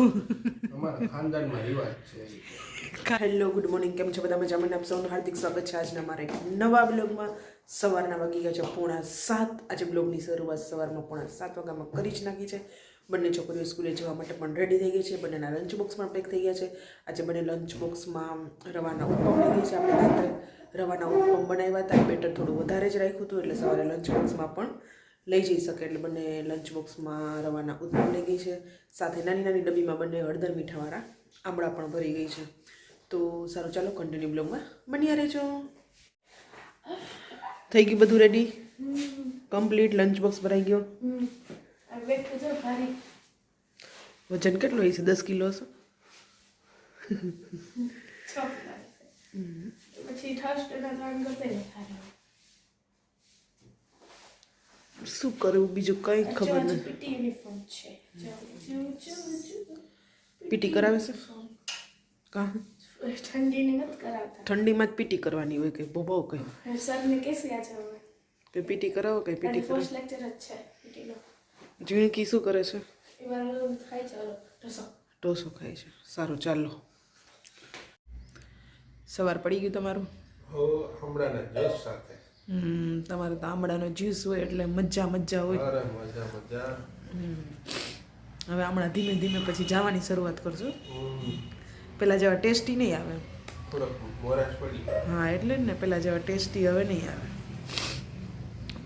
અમારા hello, good morning. કેમ છો? બધા મજામાં? આપ સૌનું હાર્દિક સ્વાગત છે આજના મારા એક નવા બ્લોગમાં. સવારના વાગી ગયા છે પોણા સાત. આજે બ્લોગની શરૂઆત સવારમાં પોણા સાત વાગ્યામાં કરી જ નાખી છે. બંને છોકરીઓ સ્કૂલે જવા માટે પણ રેડી થઈ ગઈ છે. બંનેના લંચ બોક્સ પણ પેક થઈ ગયા છે. આજે બંને લંચ બોક્સમાં રવાના ઉત્પમ લઈ ગઈ છે. આપણે રાત્રે રવાના ઉત્પમ બનાવ્યા હતા. બેટર થોડું વધારે જ રાખ્યું હતું, એટલે સવારે લંચ બોક્સમાં પણ લઈ જઈ શકે એટલે બંને લંચ બોક્સમાં રવાના ઉત્પમ લઈ ગઈ છે. સાથે નાની નાની ડબ્બીમાં બંને હળદર મીઠાવાળા આંબળા પણ ભરી ગઈ છે. તો સારું, ચાલો કન્ટિન્યુ બ્લોગમાં બન્યા રહેજો. થઈ ગયું બધું રેડી કમ્પ્લીટ લંચ બોક્સ ભરાઈ ગયો? વજન કેટલું હોય છે? દસ કિલો હશે? પછી થર્સ્ટ ના ત્રણ કરતે શું કરવું બીજું કંઈ ખબર નથી. પીટી યુનિફોર્મ છે. પીટી કરાવે છે? કા? ઠંડીની નથી કરાવતા. ઠંડીમાં જ પીટી કરવાની હોય કે બહુ કંઈ? સરને કેસી કે પીટી કરાવો કે પીટી કરાવો? ફર્સ્ટ લેક્ચર જ છે પીટીનો. ઝીણકી શું કરે છે? એમાં ચાલો ઢોસો. ઢોસો ખાય છે. સારું ચાલો. સવાર પડી ગયું તમારું? હો હમણાંના જસ સાથે. તમારે તો આમળાનો જ્યુસ હોય એટલે મજા મજા હોય. મજા મજા. હવે હમણાં ધીમે ધીમે પછી જવાની શરૂઆત કરજો. પેલા પહેલાં જેવા ટેસ્ટી નહીં આવે. હા એટલે જ ને પહેલાં જેવા ટેસ્ટી હવે નહીં આવે.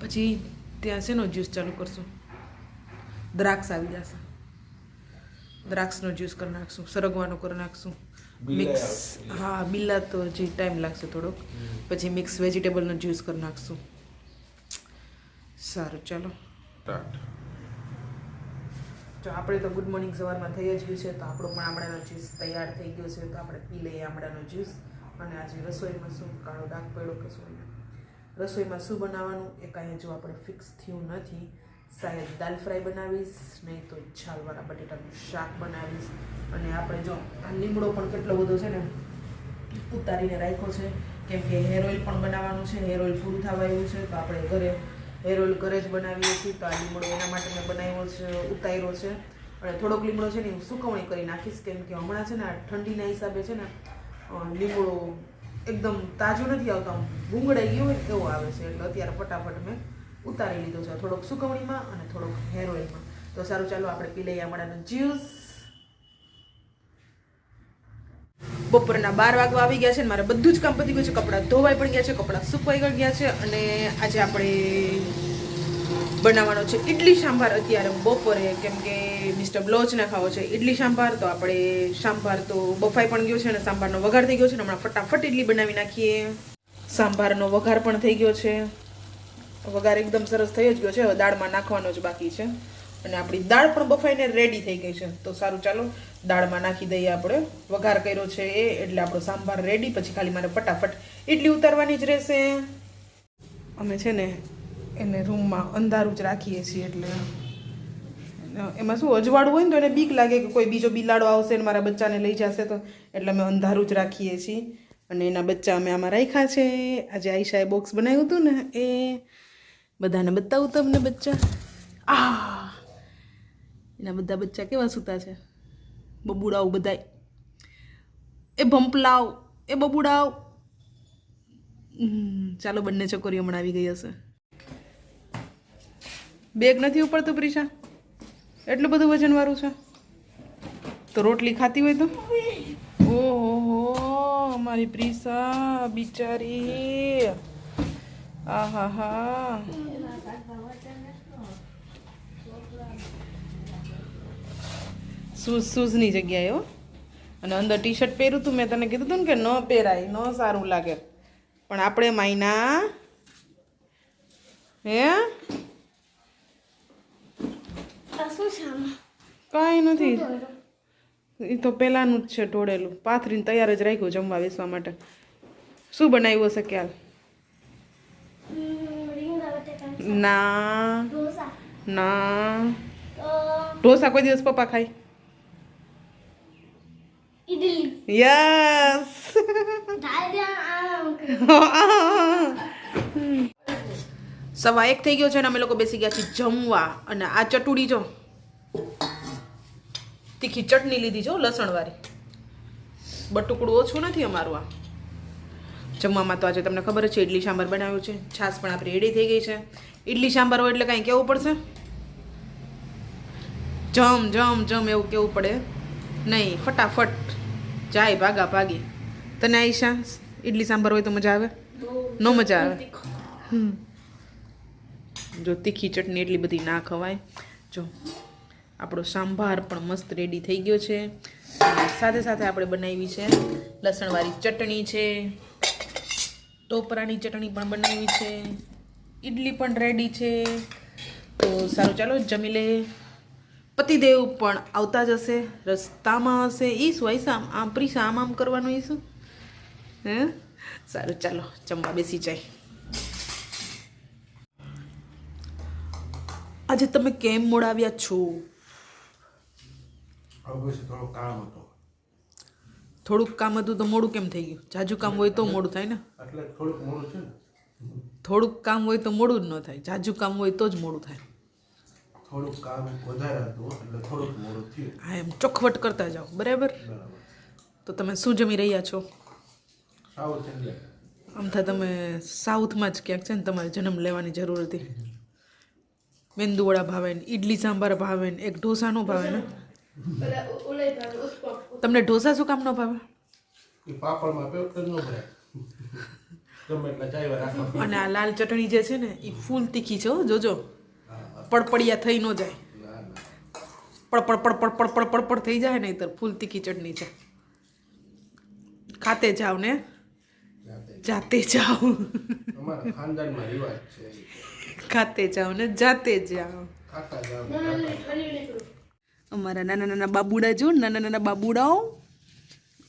પછી ત્યાં શેનો જ્યુસ ચાલુ કરશું? દ્રાક્ષ આવી જશે. દ્રાક્ષનો જ્યુસ કરી નાખશું સરગવાનો કરી નાખશું. મિક્સ હા બિલ્લા તો હજી ટાઈમ લાગશે થોડોક. પછી મિક્સ વેજીટેબલનો જ્યુસ કરી નાખશું. સારું ચાલો. જો આપણે તો ગુડ મોર્નિંગ સવારમાં થઈ જ ગયું છે તો આપણો પણ આમળાનો જ્યુસ તૈયાર થઈ ગયો છે તો આપણે પી લઈએ આમળાનો જ્યુસ અને આજે રસોઈમાં શું કાળો ડાક પડ્યો કે શું રસોઈમાં શું બનાવવાનું એ કાંઈ જો આપણે ફિક્સ થયું નથી. શાયદ દાલ ફ્રાય બનાવીશ, નહીં તો છાલવાળા બટેટાનું શાક બનાવીશ. અને આપણે જો, આ લીમડો પણ કેટલો બધો છે ને ઉતારીને રાખ્યો છે. કેમ કે હેર ઓઇલ પણ બનાવવાનું છે હેર ઓઇલ પૂરું થવા આવ્યું છે. તો આપણે ઘરે હેર ઓઇલ ઘરે જ બનાવીએ છીએ. તો આ લીમડો એના માટે મેં બનાવ્યો છે, ઉતાર્યો છે. અને થોડોક લીમડો છે ને હું સુકવણી કરી નાખીશ. કેમ કે હમણાં છે ને આ ઠંડીના હિસાબે છે ને લીમડો એકદમ તાજો નથી આવતો, આમ ભૂંગળાઈ ગયો હોય એવો આવે છે. એટલે અત્યારે ફટાફટ મેં ઉતારી લીધો છે. થોડોક સુકવણીમાં અને થોડોક હેર ઓઇલમાં તો સારું, ચાલો આપણે પી લઈએ આમળાનો જ્યુસ બપોરના બાર વાગવા આવી ગયા છે મારે બધું જ કામ પતી ગયું છે. કપડાં ધોવાઈ પણ ગયા છે, કપડાં સુકવાઈ ગયા છે અને આજે આપણે બનાવવાનો છે ઇડલી સાંભાર. અત્યારે બપોરે કેમ કે મિસ્ટર બ્લોચને ખાવો છે ઇડલી સાંભાર, તો આપણે સાંભાર તો બફાઈ પણ ગયો છે અને સાંભારનો વઘાર થઈ ગયો છે ને હમણાં ફટાફટ ઇડલી બનાવી નાખીએ. સાંભારનો વઘાર પણ થઈ ગયો છે. વઘાર એકદમ સરસ થઈ જ ગયો છે. હવે દાળમાં નાખવાનો જ બાકી છે. અને આપણી દાળ પણ બફાઈને રેડી થઈ ગઈ છે. તો સારું, ચાલો દાળમાં નાખી દઈએ આપણે. વઘાર કર્યો છે એ, એટલે આપણો સાંભાર રેડી પછી ખાલી મારે ફટાફટ ઇડલી ઉતારવાની જ રહેશે. અમે છે ને એને રૂમમાં અંધારું જ રાખીએ છીએ એટલે એમાં શું અજવાળું હોય ને તો એને બીક લાગે કે કોઈ બીજો બિલાડો આવશે ને મારા બચ્ચાને લઈ જશે તો. એટલે અમે અંધારું જ રાખીએ છીએ. અને એના બચ્ચા અમે આમાં રાખ્યા છે. આજે આઈશાએ બોક્સ બનાવ્યું હતું ને એ બધાને બતાવું તમને બચ્ચા? આ એના બધા બચ્ચા કેવા સૂતા છે? બબુડાવ બધાય. એ ભંપલાવ એ બબુડાવ ચાલો બંને છોકરીઓ હમણાં આવી ગઈ હશે. બેગ નથી ઉપડતું, પ્રિશા? એટલું બધું વજનવાળું છે? તો રોટલી ખાતી હોય તો? ઓહો મારી પ્રિસા બિચારી. આહા હા શૂઝ શૂઝની જગ્યાએ હો. અને અંદર ટી શર્ટ પહેર્યું હતું મેં તને કીધું હતું ને કે ન પહેરાય ન સારું લાગે. પણ આપણે માયના હે? કાંઈ નથી. એ તો પહેલાંનું જ છે ઢોળેલું. પાથરીને તૈયાર જ રાખ્યું જમવા બેસવા માટે. શું બનાવ્યું હશે ખ્યાલ ના ના. ઢોસા કોઈ દિવસ પપ્પા ખાય? ઇડલી યસ સવા એક થઈ ગયો છે ને અમે લોકો બેસી ગયા છીએ જમવા. અને આ ચટુડી જો. તીખી ચટણી લીધી જો લસણવાળી. બટુકડું ઓછું નથી અમારું આ. જમવામાં તો આજે તમને ખબર છે ઇડલી સાંભાર બનાવ્યું છે. છાશ પણ આપણી રેડી થઈ ગઈ છે. ઇડલી સાંભાર હોય એટલે કાંઈ કેવું પડશે? જમ જમ જમ એવું કેવું પડે? નહીં ફટાફટ. જાય ભાગા ભાગી. તને આઈશા ઇડલી સાંભાર હોય તો મજા આવે? ન મજા આવે. જો તીખી ચટણી એટલી બધી ના ખવાય. જો, આપણો સાંભાર પણ મસ્ત રેડી થઈ ગયો છે. સાથે સાથે આપણે બનાવી છે લસણવાળી ચટણી છે. ટોપરાની ચટણી પણ બનાવી છે. ઈડલી પણ રેડી છે. તો સારું, ચાલો જમી લે પતિદેવ પણ આવતા જ હશે રસ્તામાં હશે એ શું આમ આમ પ્રીસા આમ આમ કરવાનું એ શું? હે? સારું ચાલો જમવા બેસી જાય. આજે તમે કેમ મોડાવ્યા છો? થોડુંક કામ હતું. તો મોડું કેમ થઈ ગયું? જાજુ કામ હોય તો મોડું થાય ને. થોડુંક કામ હોય તો મોડું જ ન થાય. જાજુ કામ હોય તો જ મોડું થાય. થોડુંક કામ વધારે હતું એટલે થોડુંક મોડું થયું. હા એમ ચોખવટ કરતા જાઓ બરાબર? તો તમે શું જમી રહ્યા છો? સાઉથ ઇન્ડિયા આમ થાય તમે સાઉથમાં જ ક્યાંક છે ને તમારે જન્મ લેવાની જરૂર હતી. મેંદુવડા ભાવે ને ઇડલી સાંભાર ભાવે ને એક ઢોસા નો? ભાવે ને તમને ઢોસા શું કામ ન ભાવે પાપડમાં પેટ ન ભરાય. અને આ લાલ ચટણી જે છે ને એ ફૂલ તીખી છે હો જોજો. પડપડિયા થઈ ન જાય. પડપડ પડપડ પડપડ પડપડ થઈ જાય ને તર ફૂલ તીખી ચટણી છે. ખાતે જાવ ને? જાતે જાવ ખાતે જાવ ને જાતે જાવ અમારા નાના નાના બાબુડા જો નાના નાના બાબુડાઓ.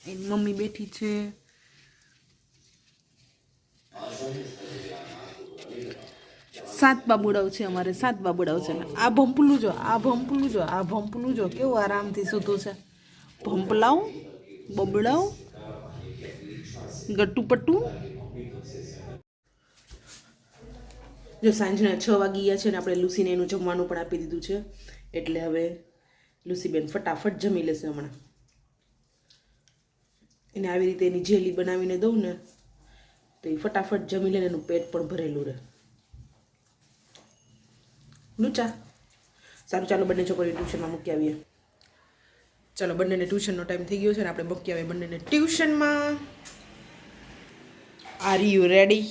એની મમ્મી બેઠી છે. સાત બાબુડાઓ છે અમારે, સાત બાબુડાઓ છે. આ ભંપલું જો, આ ભંપલું જો, આ ભંપલું જો, કેવું આરામથી સૂતું છે. ભંપલાઓ, બબડાઓ ગટ્ટુ જો સાંજના છ વાગી ગયા છે ને આપણે લુસીને એનું જમવાનું પણ આપી દીધું છે. એટલે હવે લુસીબેન ફટાફટ જમી લેશે હમણાં. એને આવી રીતે એની જેલી બનાવીને દઉં ને, તો એ ફટાફટ જમી લે એનું પેટ પણ ભરેલું રહે. લુચા. સારું, ચાલો બંને છોકરીઓ ટ્યુશનમાં મૂકી આવીએ. ચાલો, બંનેને ટ્યુશનનો ટાઈમ થઈ ગયો છે ને આપણે મૂકી આવીએ બંનેને ટ્યુશનમાં. Are you ready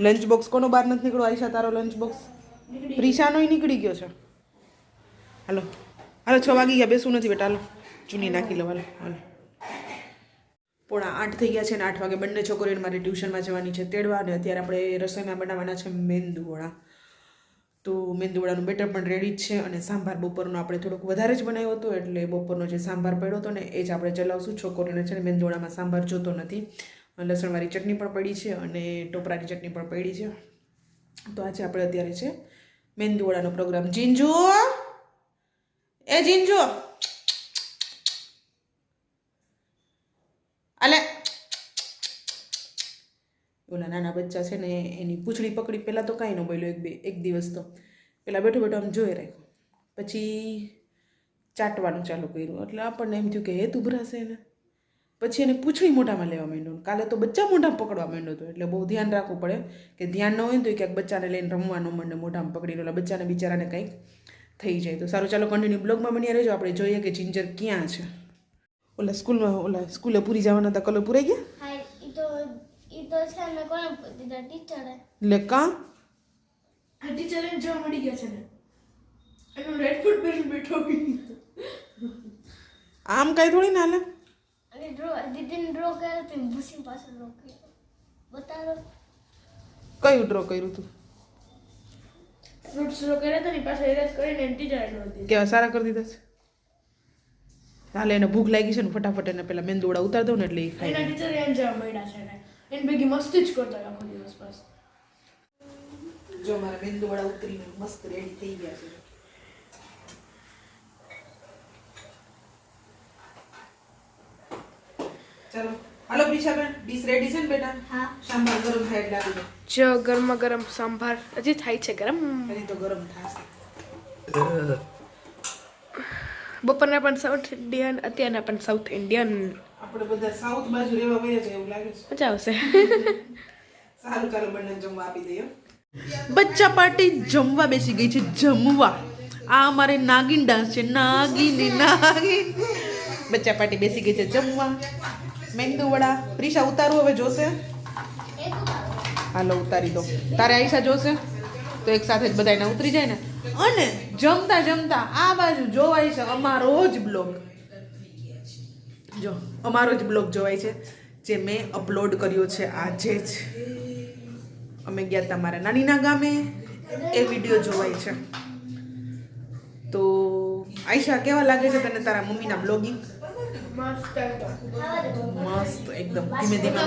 lunch box કોનો બહાર નથી નીકળ્યો? આઈશા તારો લંચ બોક્સ પ્રિશાનોય નીકળી ગયો છે. હાલો. હાલો, છ વાગી ગયા, બેસવું નથી બેટા, હાલો. ચૂની નાખી લો, હાલો હાલો. પોણા આઠ થઈ ગયા છે ને આઠ વાગે બંને છોકરીઓને મારે ટ્યુશનમાં જવાની છે તેડવા અને અત્યારે આપણે રસોઈમાં બનાવવાના છે મેંદુવડા. તો મેંદુવડાનું બેટર પણ રેડી જ છે અને સાંભાર બપોરનો આપણે થોડોક વધારે જ બનાવ્યો હતો એટલે બપોરનો જે સાંભાર પડ્યો હતો ને એ જ આપણે ચલાવશું. છોકરીઓને છે ને મેંદુવડામાં સાંભાર જોતો નથી. લસણવાળી ચટણી પણ પડી છે અને ટોપરાની ચટણી પણ પડી છે. તો આજે આપણે અત્યારે છે મેંદુવડાનો પ્રોગ્રામ જીંજુ! એ જીંજુ! ઓલા નાના બચ્ચા છે ને એની પૂંછડી પકડી પહેલાં તો કાંઈ ન બોલ્યો એક બે, એક દિવસ તો. પહેલાં બેઠો બેઠો આમ જોઈ રાખ્યો પછી ચાટવાનું ચાલુ કર્યું. એટલે આપણને એમ થયું કે હે ઉભરાશે ને પછી એને પૂંછડી મોઢામાં લેવા માંડ્યું કાલે તો બચ્ચા મોઢામાં પકડવા માંડ્યો હતો. એટલે બહુ ધ્યાન રાખવું પડે કે ધ્યાન ન હોય તો ક્યાંક બચ્ચાને લઈને રમવાનું મને મોઢામાં પકડીને ઓલા બચ્ચાને બિચારાને કંઈક થઈ જાય. તો સારું, ચાલો કન્ટિન્યુ બ્લોગમાં બન્યા રહેજો. આપણે જોઈએ કે જિંજર ક્યાં છે. ઓલા સ્કૂલમાં, ઓલા સ્કૂલે પૂરી જવાના હતા. કલર પૂરાઈ ગયા? તો છે ને કોને દીધા ટીચરે? લે કાં? આ ટીચરે જોવા મળી ગયા છે ને. એનો રેડ ફૂટ પહેરી બેઠો આમ કાંઈ થોડી ના લે અને ડ્રો દીદીને ડ્રો કર્યો તો ભૂસી પાસે ડ્રો કર્યો. બતાવો. કયું ડ્રો કર્યું તું? ફ્રૂટ્સ ડ્રો કર્યા તો ની પાસે એરેસ કરીને ટીચર ડ્રો દીધો કેવા સારા કરી દીધા છે? હાલે એને ભૂખ લાગી છે ને ફટાફટ એને પેલા મેંદુવડા ઉતાર દઉં ને એટલે એ ખાઈ એના ટીચર એમ જવા મળ્યા છે એને ભેગી મસ્તી જ કરતા આખો દિવસ બસ. જો મારા મેંદુવડા ઉતરીને મસ્ત રેડી થઈ ગયા છે. ચાલો. હાલો બેન ડીશ રેડી છે ને બેટા? હા. સાંભાર ગરમ થાય એટલે આવી જો ગરમા ગરમ સંભાર હજી થાય છે ગરમ. હજી તો ગરમ થશે. બપોરના પણ સાઉથ ઇન્ડિયન અત્યારના પણ સાઉથ ઇન્ડિયન આપણે બધા સાઉથ બાજુ રહેવા વયા છે એવું લાગે છે. મજા આવશે. સારું ચાલો બંને જમવા આપી દઈએ. બચ્ચા પાર્ટી જમવા બેસી ગઈ છે જમવા. આ અમારે નાગિન ડાન્સ છે નાગીન નાગિન. બચ્ચા પાર્ટી બેસી ગઈ છે જમવા. મેંદુ વડા. પ્રિશા ઉતારું હવે જોશે? હાલો ઉતારી દો. તારે આઈશા જોશે? તો એક સાથે જ બધાને ઉતરી જાય ને? અને જમતા જમતા આ બાજુ જોવાય છે અમારો જ બ્લોગ. જો, અમારો જ બ્લોગ જોવાય છે, જે મેં અપલોડ કર્યો છે આજે જ. અમે ગયા હતા મારા નાનીના ગામે, એ વીડિયો જોવાય છે. તો આયશા, કેવા લાગે છે તને તારા મમ્મીના બ્લોગિંગ મસ્ત એકદમ. ધીમે ધીમે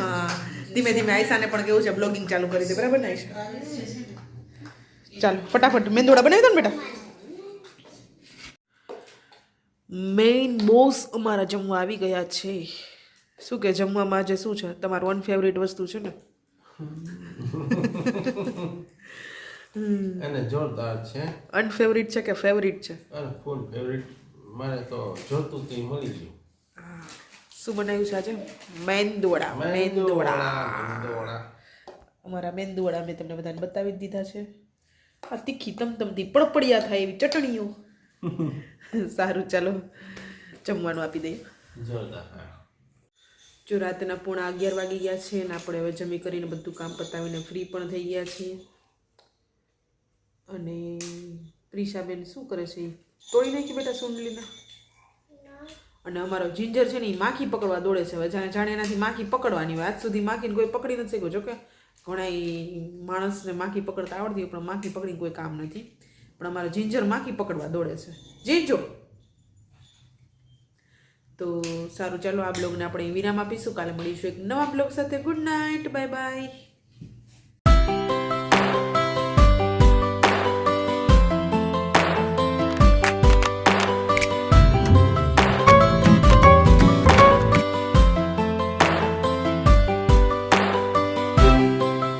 હા, ધીમે ધીમે આયશાને પણ કેવું છે બ્લોગિંગ ચાલુ કરી દે. બરાબર ને, આયશા? ચાલો ફટાફટ મેંદોડા બનાવી દો ને બેટા. મેઇન બોસ અમારા જમવા આવી ગયા છે. શું કે જમવામાં આજે શું છે? તમારું વન ફેવરેટ વસ્તુ છે ને? અને જોરદાર છે. અનફેવરિટ છે કે ફેવરિટ છે? ફૂલ ફેવરિટ મારે તો જોતું તે મળી ગયું. શું બનાવ્યું છે આજે? મેંદોડા મેંદોડા મેંદોડા અમારા મેંદુવડા મેં તમને બધાને બતાવી જ દીધા છે. આ તીખી તમતમતી પડપડિયા થાય એવી ચટણીઓ. સારું ચાલો. જમવાનું આપી દઈએ. જોરદાર જો રાતના પોણા અગિયાર વાગી ગયા છે અને આપણે હવે જમી કરીને બધું કામ પતાવીને ફ્રી પણ થઈ ગયા છીએ. અને પ્રિશાબેન શું કરે છે? તોડી નાખી બેટા સુંડલીના? અને અમારો જિંજર છે ને એ માખી પકડવા દોડે છે હવે. જાણે જાણે એનાથી માખી પકડવાની. હોય આજ સુધી માખીને કોઈ પકડી નથી શક્યો. જોકે ઘણા માણસને માખી પકડતા આવડતી હોય, પણ માખી પકડીને કોઈ કામ નથી. પણ અમારો જિંજર માખી પકડવા દોડે છે. જીંજો! તો સારું, ચાલો આ બ્લોગને આપણે વિરામ આપીશું. કાલે મળીશું એક નવા બ્લોગ સાથે. Good night, bye bye.